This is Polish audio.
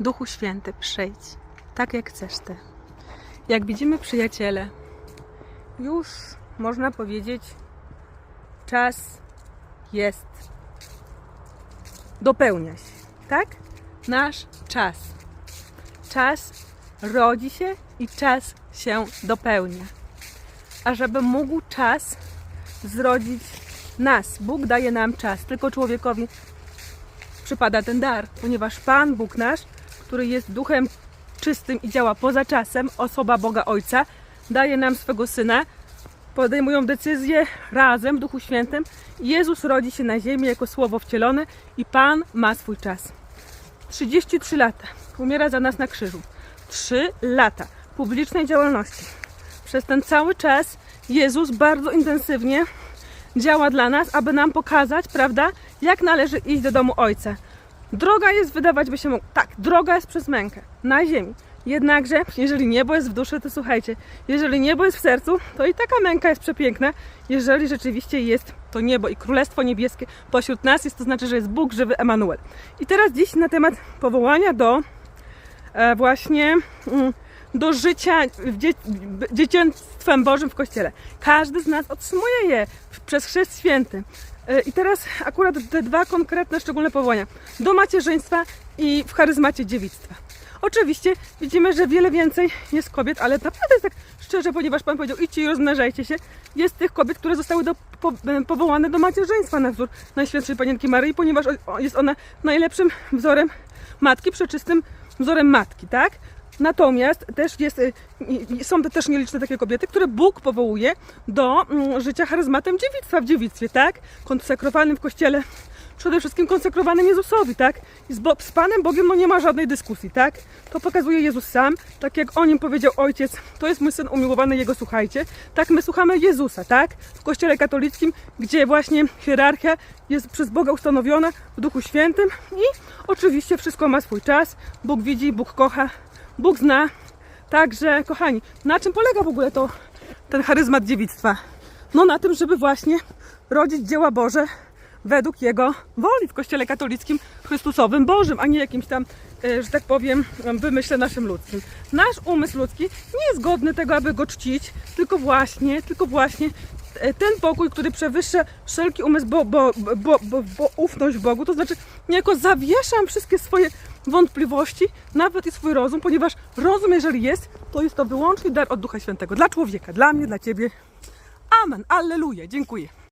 Duchu Święty, przyjdź, tak jak chcesz Ty. Jak widzimy, przyjaciele, już można powiedzieć, czas jest. Dopełnia się, tak? Nasz czas. Czas rodzi się i czas się dopełnia. A żeby mógł czas zrodzić nas, Bóg daje nam czas, tylko człowiekowi przypada ten dar, ponieważ Pan Bóg nasz, który jest duchem czystym i działa poza czasem, osoba Boga Ojca, daje nam swego Syna, podejmują decyzję razem w Duchu Świętym. Jezus rodzi się na ziemi jako Słowo wcielone i Pan ma swój czas. 33 lata umiera za nas na krzyżu. 3 lata publicznej działalności. Przez ten cały czas Jezus bardzo intensywnie działa dla nas, aby nam pokazać, prawda, jak należy iść do domu Ojca. Droga jest, wydawać by się mogło, tak, droga jest przez mękę, na ziemi. Jednakże, jeżeli niebo jest w duszy, to słuchajcie, jeżeli niebo jest w sercu, to i taka męka jest przepiękna, jeżeli rzeczywiście jest to niebo i Królestwo Niebieskie pośród nas jest, to znaczy, że jest Bóg żywy Emanuel. I teraz dziś na temat powołania do e, właśnie mm, do życia dzie- dzieciństwem Bożym w Kościele. Każdy z nas otrzymuje je przez Chrzest Święty. E, I teraz akurat te dwa konkretne, szczególne powołania. Do macierzyństwa i w charyzmacie dziewictwa. Oczywiście widzimy, że wiele więcej jest kobiet, ale naprawdę jest tak szczerze, ponieważ Pan powiedział, idźcie i rozmnażajcie się. Jest tych kobiet, które zostały do, po, e, powołane do macierzyństwa na wzór Najświętszej Panienki Maryi, ponieważ jest ona najlepszym wzorem matki, przeczystym wzorem matki, tak? Natomiast też jest, y, są też nieliczne takie kobiety, które Bóg powołuje do mm, życia charyzmatem dziewictwa w dziewictwie, tak? Konsekrowanym w kościele, przede wszystkim konsekrowanym Jezusowi, tak? I z, Bo- z Panem Bogiem no nie ma żadnej dyskusji, tak? To pokazuje Jezus sam, tak jak o nim powiedział Ojciec, to jest mój Syn umiłowany, Jego słuchajcie. Tak my słuchamy Jezusa, tak? W kościele katolickim, gdzie właśnie hierarchia jest przez Boga ustanowiona w Duchu Świętym i oczywiście wszystko ma swój czas. Bóg widzi, Bóg kocha, Bóg zna. Także, kochani, na czym polega w ogóle to, ten charyzmat dziewictwa? No na tym, żeby właśnie rodzić dzieła Boże według Jego woli w Kościele katolickim, Chrystusowym, Bożym, a nie jakimś tam, e, że tak powiem, wymyśle naszym ludzkim. Nasz umysł ludzki nie jest godny tego, aby go czcić, tylko właśnie, tylko właśnie e, ten pokój, który przewyższa wszelki umysł, bo, bo, bo, bo, bo ufność Bogu, to znaczy niejako zawieszam wszystkie swoje wątpliwości, nawet i swój rozum, ponieważ rozum, jeżeli jest, to jest to wyłącznie dar od Ducha Świętego. Dla człowieka, dla mnie, dla Ciebie. Amen. Alleluja. Dziękuję.